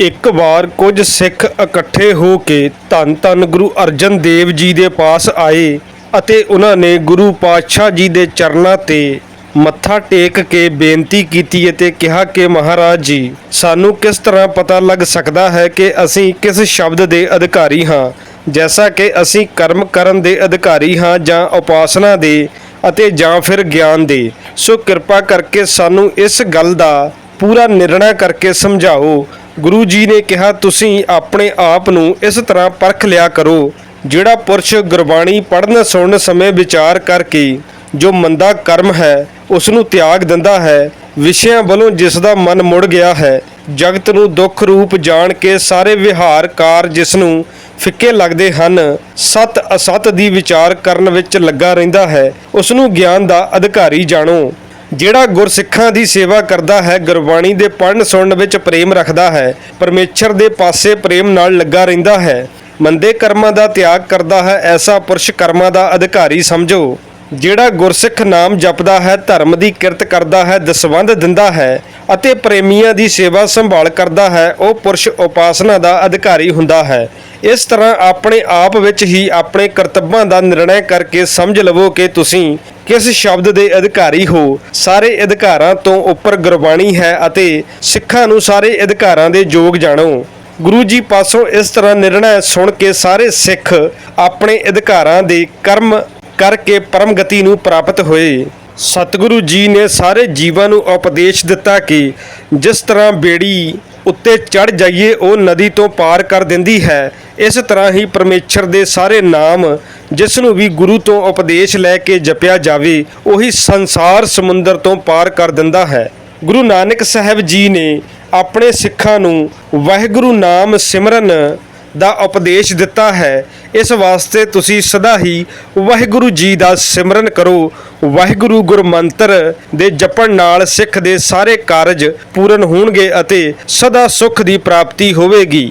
ਇੱਕ ਵਾਰ ਕੁਝ ਸਿੱਖ ਇਕੱਠੇ ਹੋ ਕੇ ਧੰਨ ਧੰਨ ਗੁਰੂ ਅਰਜਨ ਦੇਵ ਜੀ ਦੇ ਪਾਸ ਆਏ ਅਤੇ ਉਹਨਾਂ ਨੇ ਗੁਰੂ ਪਾਤਸ਼ਾਹ ਜੀ ਦੇ ਚਰਨਾਂ ਤੇ ਮੱਥਾ ਟੇਕ ਕੇ ਬੇਨਤੀ ਕੀਤੀ ਅਤੇ ਕਿਹਾ ਕਿ ਮਹਾਰਾਜ ਜੀ, ਸਾਨੂੰ ਕਿਸ ਤਰ੍ਹਾਂ ਪਤਾ ਲੱਗ ਸਕਦਾ ਹੈ ਕਿ ਅਸੀਂ ਕਿਸ ਸ਼ਬਦ ਦੇ ਅਧਿਕਾਰੀ ਹਾਂ? ਜੈਸਾ ਕਿ ਅਸੀਂ ਕਰਮ ਕਰਨ ਦੇ ਅਧਿਕਾਰੀ ਹਾਂ ਜਾਂ ਉਪਾਸਨਾ ਦੇ ਅਤੇ ਜਾਂ ਫਿਰ ਗਿਆਨ ਦੇ। ਸੋ ਕਿਰਪਾ ਕਰਕੇ ਸਾਨੂੰ ਇਸ ਗੱਲ ਦਾ ਪੂਰਾ ਨਿਰਣਾ ਕਰਕੇ ਸਮਝਾਓ ਗੁਰੂ ਜੀ ਨੇ ਕਿਹਾ, ਤੁਸੀਂ ਆਪਣੇ ਆਪ ਨੂੰ ਇਸ ਤਰ੍ਹਾਂ ਪਰਖ ਲਿਆ ਕਰੋ, ਜਿਹੜਾ ਪੁਰਸ਼ ਗੁਰਬਾਣੀ ਪੜ੍ਹਨ ਸੁਣਨ ਸਮੇਂ ਵਿਚਾਰ ਕਰਕੇ ਜੋ ਮੰਦਾ ਕਰਮ ਹੈ ਉਸ ਨੂੰ ਤਿਆਗ ਦਿੰਦਾ ਹੈ, ਵਿਸ਼ਿਆਂ ਵੱਲੋਂ ਜਿਸ ਦਾ ਮਨ ਮੁੜ ਗਿਆ ਹੈ, ਜਗਤ ਨੂੰ ਦੁੱਖ ਰੂਪ ਜਾਣ ਕੇ ਸਾਰੇ ਵਿਹਾਰ ਕਾਰ ਜਿਸ ਨੂੰ ਫਿੱਕੇ ਲੱਗਦੇ ਹਨ, ਸਤ ਅਸਤ ਦੀ ਵਿਚਾਰ ਕਰਨ ਵਿੱਚ ਲੱਗਾ ਰਹਿੰਦਾ ਹੈ ਉਸ ਨੂੰ ਗਿਆਨ ਦਾ ਅਧਿਕਾਰੀ ਜਾਣੋ। ਜਿਹੜਾ ਗੁਰਸਿੱਖਾਂ ਦੀ ਸੇਵਾ ਕਰਦਾ ਹੈ, ਗੁਰਬਾਣੀ ਦੇ ਪੜਨ ਸੁਣਨ ਵਿੱਚ ਪ੍ਰੇਮ ਰੱਖਦਾ ਹੈ, ਪਰਮੇਸ਼ਰ ਦੇ ਪਾਸੇ ਪ੍ਰੇਮ ਨਾਲ ਲੱਗਾ ਰਹਿੰਦਾ ਹੈ। ਮੰਦੇ ਕਰਮਾਂ ਦਾ ਤਿਆਗ ਕਰਦਾ ਹੈ, ਐਸਾ ਪੁਰਸ਼ ਕਰਮਾਂ ਦਾ ਅਧਿਕਾਰੀ ਸਮਝੋ। ਜਿਹੜਾ ਗੁਰਸਿੱਖ ਨਾਮ ਜਪਦਾ ਹੈ, ਧਰਮ ਦੀ ਕਿਰਤ ਕਰਦਾ ਹੈ, ਦਸਵੰਧ ਦਿੰਦਾ ਹੈ ਅਤੇ ਪ੍ਰੇਮੀਆਂ ਦੀ ਸੇਵਾ ਸੰਭਾਲ ਕਰਦਾ ਹੈ, ਉਹ ਪੁਰਸ਼ ਉਪਾਸਨਾ ਦਾ ਅਧਿਕਾਰੀ ਹੁੰਦਾ ਹੈ। ਇਸ ਤਰ੍ਹਾਂ ਆਪਣੇ ਆਪ ਵਿੱਚ ਹੀ ਆਪਣੇ ਕਰਤੱਵਾਂ ਦਾ ਨਿਰਣੈ ਕਰਕੇ ਸਮਝ ਲਵੋ ਕਿ ਤੁਸੀਂ ਕਿਸ ਸ਼ਬਦ ਦੇ ਅਧਿਕਾਰੀ ਹੋ। ਸਾਰੇ ਅਧਿਕਾਰਾਂ ਤੋਂ ਉੱਪਰ ਗੁਰਬਾਣੀ ਹੈ ਅਤੇ ਸਿੱਖਾਂ ਨੂੰ ਸਾਰੇ ਅਧਿਕਾਰਾਂ ਦੇ ਯੋਗ ਜਾਣੋ। ਗੁਰੂ ਜੀ ਪਾਸੋਂ ਇਸ ਤਰ੍ਹਾਂ ਨਿਰਣੈ ਸੁਣ ਕੇ ਸਾਰੇ ਸਿੱਖ ਆਪਣੇ ਅਧਿਕਾਰਾਂ ਦੇ ਕਰਮ ਕਰਕੇ ਪਰਮ ਗਤੀ ਨੂੰ ਪ੍ਰਾਪਤ ਹੋਏ। ਸਤਿਗੁਰੂ ਜੀ ਨੇ ਸਾਰੇ ਜੀਵਾਂ ਨੂੰ ਉਪਦੇਸ਼ ਦਿੱਤਾ ਕਿ ਜਿਸ ਤਰ੍ਹਾਂ ਬੇੜੀ ਉੱਤੇ ਚੜ ਜਾਈਏ, ਉਹ ਨਦੀ ਤੋਂ ਪਾਰ ਕਰ ਦਿੰਦੀ ਹੈ। ਇਸ ਤਰ੍ਹਾਂ ਹੀ ਪਰਮੇਸ਼ਰ ਦੇ ਸਾਰੇ ਨਾਮ, ਜਿਸ ਨੂੰ ਵੀ ਗੁਰੂ ਤੋਂ ਉਪਦੇਸ਼ ਲੈ ਕੇ ਜਪਿਆ ਜਾਵੇ, ਉਹੀ ਸੰਸਾਰ ਸਮੁੰਦਰ ਤੋਂ ਪਾਰ ਕਰ ਦਿੰਦਾ ਹੈ। ਗੁਰੂ ਨਾਨਕ ਸਾਹਿਬ ਜੀ ਨੇ ਆਪਣੇ ਸਿੱਖਾਂ ਨੂੰ ਵਾਹਿਗੁਰੂ ਨਾਮ ਸਿਮਰਨ ਦਾ ਉਪਦੇਸ਼ ਦਿੱਤਾ ਹੈ। ਇਸ ਵਾਸਤੇ ਤੁਸੀਂ ਸਦਾ ਹੀ ਵਾਹਿਗੁਰੂ ਜੀ ਦਾ ਸਿਮਰਨ ਕਰੋ। ਵਾਹਿਗੁਰੂ ਗੁਰਮੰਤਰ ਦੇ ਜਪਣ ਨਾਲ ਸਿੱਖ ਦੇ ਸਾਰੇ ਕਾਰਜ ਪੂਰਨ ਹੋਣਗੇ ਅਤੇ ਸਦਾ ਸੁਖ ਦੀ ਪ੍ਰਾਪਤੀ ਹੋਵੇਗੀ।